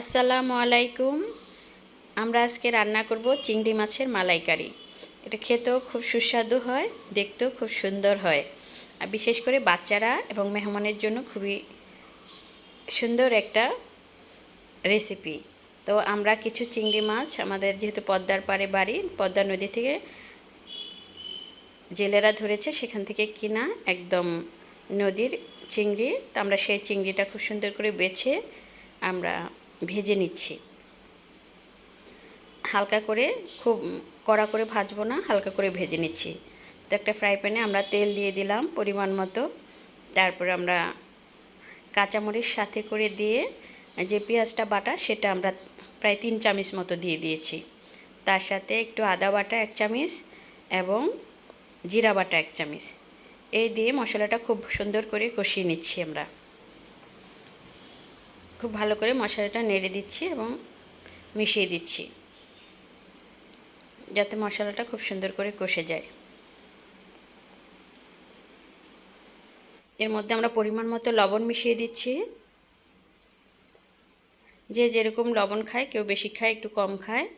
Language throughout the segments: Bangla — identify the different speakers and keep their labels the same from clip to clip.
Speaker 1: আসসালামু আলাইকুম। আমরা আজকে রান্না করব চিংড়ি মাছের মালাইকারি। এটা খেতেও খুব সুস্বাদু হয়, দেখতেও খুব সুন্দর হয়। আর বিশেষ করে বাচ্চারা এবং মেহমানের জন্য খুবই সুন্দর একটা রেসিপি। তো আমরা কিছু চিংড়ি মাছ, আমাদের যেহেতু পদ্মার পাড়ে বাড়ি, পদ্মা নদী থেকে জেলেরা ধরেছে, সেখান থেকে কিনা একদম নদীর চিংড়ি। তো আমরা সেই চিংড়িটা খুব সুন্দর করে বেছে আমরা ভেজে নিচ্ছি। হালকা করে খুব কড়া করে ভাজবো না, হালকা করে ভেজে নিচ্ছি। তো একটা ফ্রাই প্যানে আমরা তেল দিয়ে দিলাম পরিমাণ মতো। তারপরে আমরা কাঁচামরিচ সাথে করে দিয়ে যে পেঁয়াজটা বাটা সেটা আমরা প্রায় তিন চামচ মতো দিয়ে দিয়েছি। তার সাথে একটু আদা বাটা এক চামচ এবং জিরা বাটা এক চামচ। এই দিয়ে মশলাটা খুব সুন্দর করে কষিয়ে নিচ্ছি আমরা। খুব ভালো করে মশলাটা নেড়ে দিচ্ছি এবং মিশিয়ে দিচ্ছি। যাতে মশলাটা খুব সুন্দর করে কষে যায়। এর মধ্যে আমরা পরিমাণ মতো লবণ মিশিয়ে দিচ্ছি। যে যেরকম লবণ খায়, কেউ বেশি খায়, একটু কম খায়।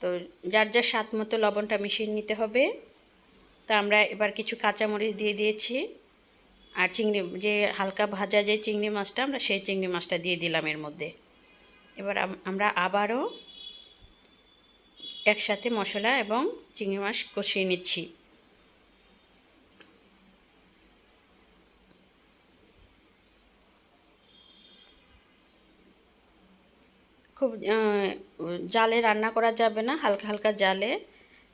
Speaker 1: তো যার যার স্বাদ মতো লবণটা মিশিয়ে নিতে হবে। তা আমরা এবার কিছু কাঁচামরিচ দিয়ে দিয়েছি। আর চিংড়ি, যে হালকা ভাজা যে চিংড়ি মাছটা, আমরা সেই চিংড়ি মাছটা দিয়ে দিলাম এর মধ্যে। এবার আমরা আবারও একসাথে মশলা এবং চিংড়ি মাছ কষিয়ে নিচ্ছি। খুব জালে রান্না করা যাবে না, হালকা হালকা জালে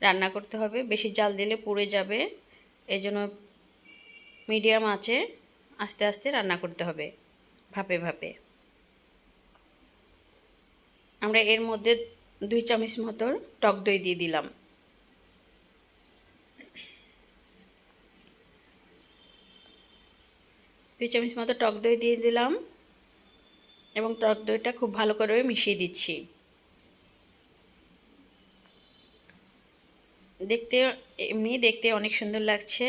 Speaker 1: রান্না করতে হবে। বেশি জাল দিলে পুড়ে যাবে। এই জন্য মিডিয়াম আছে, আস্তে আস্তে রান্না করতে হবে, ভাপে ভাপে। আমরা এর মধ্যে দুই চামচ মতো টক দই দিয়ে দিলাম। দুই চামচ মতো টক দই দিয়ে দিলাম এবং টক দইটা খুব ভালো করে মিশিয়ে দিচ্ছি। দেখতে, এমনি দেখতে অনেক সুন্দর লাগছে।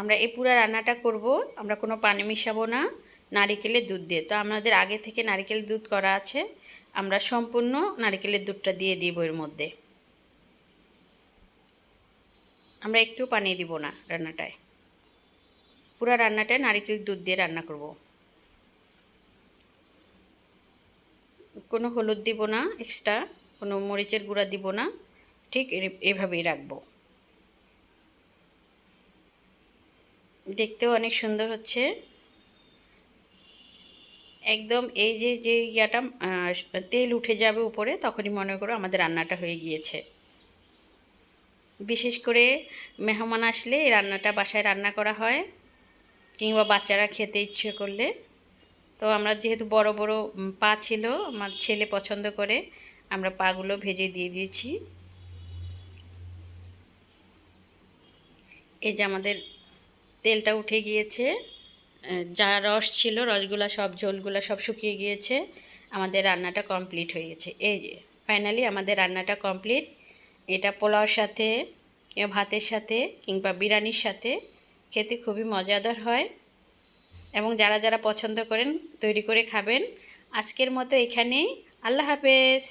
Speaker 1: আমরা এই পুরা রান্নাটা করব, আমরা কোনো পানি মিশাবো না, নারিকেলের দুধ দিয়ে। তো আমাদের আগে থেকে নারিকেলের দুধ করা আছে, আমরা সম্পূর্ণ নারিকেলের দুধটা দিয়ে দিব এর মধ্যে। আমরা একটু পানি দিব না রান্নাটায়। পুরা রান্নাটায় নারিকেলের দুধ দিয়ে রান্না করব। কোনো হলুদ দিব না এক্সট্রা কোনো মরিচের গুঁড়া দিব না, ঠিক এভাবেই রাখব। দেখতেও অনেক সুন্দর হচ্ছে। একদম এই যে যে ইয়াটা তেল উঠে যাবে উপরে, তখনই মনে করো আমাদের রান্নাটা হয়ে গিয়েছে। বিশেষ করে মেহমান আসলে এই রান্নাটা বাসায় রান্না করা হয়, কিংবা বাচ্চারা খেতে ইচ্ছে করলে। তো আমরা যেহেতু বড় বড় পা ছিল, আমার ছেলে পছন্দ করে, আমরা পাগুলো ভেজে দিয়ে দিয়েছি। এই যে আমাদের তেলটা উঠে গিয়েছে। যা রস ছিল, রসগুলা সব, ঝোলগুলা সব শুকিয়ে গিয়েছে। আমাদের রান্নাটা কমপ্লিট হয়ে গেছে। এই যে ফাইনালি আমাদের রান্নাটা কমপ্লিট। এটা পোলাওর সাথে ভাতের সাথে কিংবা বিরিয়ানির সাথে খেতে খুবই মজাদার হয়। এবং যারা যারা পছন্দ করেন, তৈরি করে খাবেন। আজকের মতো এখানেই। আল্লাহ হাফেজ।